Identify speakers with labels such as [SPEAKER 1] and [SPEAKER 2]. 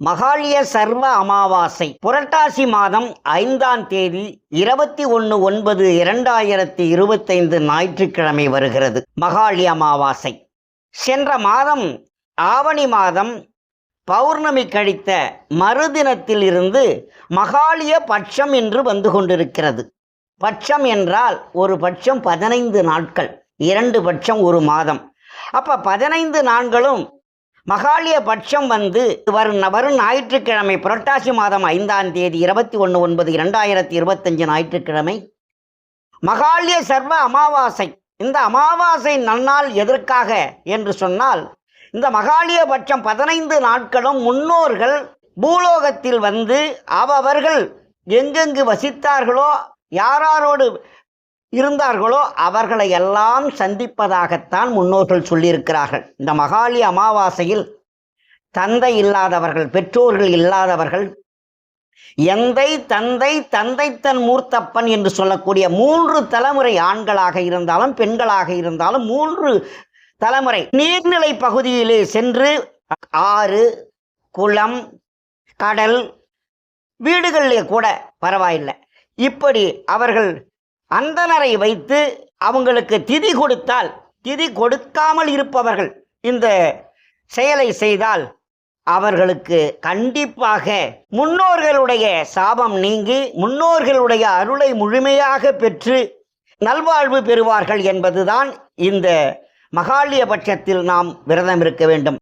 [SPEAKER 1] மகாளிய சர்வ அமாவாசை புரட்டாசி மாதம் ஐந்தாம் தேதி இருபத்தி ஒன்று ஒன்பது இரண்டாயிரத்தி இருபத்தைந்து ஞாயிற்றுக்கிழமை வருகிறது மகாளி அமாவாசை. சென்ற மாதம் ஆவணி மாதம் பௌர்ணமி கழித்த மறுதினத்தில் இருந்து மகாளிய பட்சம் என்று வந்து கொண்டிருக்கிறது. பட்சம் என்றால் ஒரு பட்சம் பதினைந்து நாட்கள் இரண்டு பட்சம் ஒரு மாதம். அப்போ பதினைந்து நாட்களும் மகாலிய பட்சம் வந்து வரும் வரும் ஞாயிற்றுக்கிழமை புரட்டாசி மாதம் ஐந்தாம் தேதி இருபத்தி ஒன்று ஒன்பது இரண்டாயிரத்தி இருபத்தஞ்சு ஞாயிற்றுக்கிழமை. மகாலிய சர்வ அமாவாசை. இந்த அமாவாசை நன்னாள் எதற்காக என்று சொன்னால் இந்த மகாலிய பட்சம் பதினைந்து நாட்களும் முன்னோர்கள் பூலோகத்தில் வந்து அவர்கள் எங்கெங்கு வசித்தார்களோ யாராரோடு இருந்தார்களோ அவர்களை எல்லாம் சந்திப்பதாகத்தான் முன்னோர்கள் சொல்லியிருக்கிறார்கள். இந்த மகாலி அமாவாசையில் தந்தை இல்லாதவர்கள் பெற்றோர்கள் இல்லாதவர்கள் எந்தை தந்தை தந்தை தன் மூர்த்தப்பன் என்று சொல்லக்கூடிய மூன்று தலைமுறை ஆண்களாக இருந்தாலும் பெண்களாக இருந்தாலும் மூன்று தலைமுறை நீர்நிலை பகுதியிலே சென்று ஆறு குளம் கடல் வீடுகளிலே கூட பரவாயில்லை. இப்படி அவர்கள் அந்தனரை வைத்து அவங்களுக்கு திதி கொடுத்தால் திதி கொடுக்காமல் இருப்பவர்கள் இந்த செயலை செய்தால் அவர்களுக்கு கண்டிப்பாக முன்னோர்களுடைய சாபம் நீங்கி முன்னோர்களுடைய அருளை முழுமையாக பெற்று நல்வாழ்வு பெறுவார்கள் என்பதுதான் இந்த மகாலிய பட்சத்தில் நாம் விரதம் இருக்க வேண்டும்.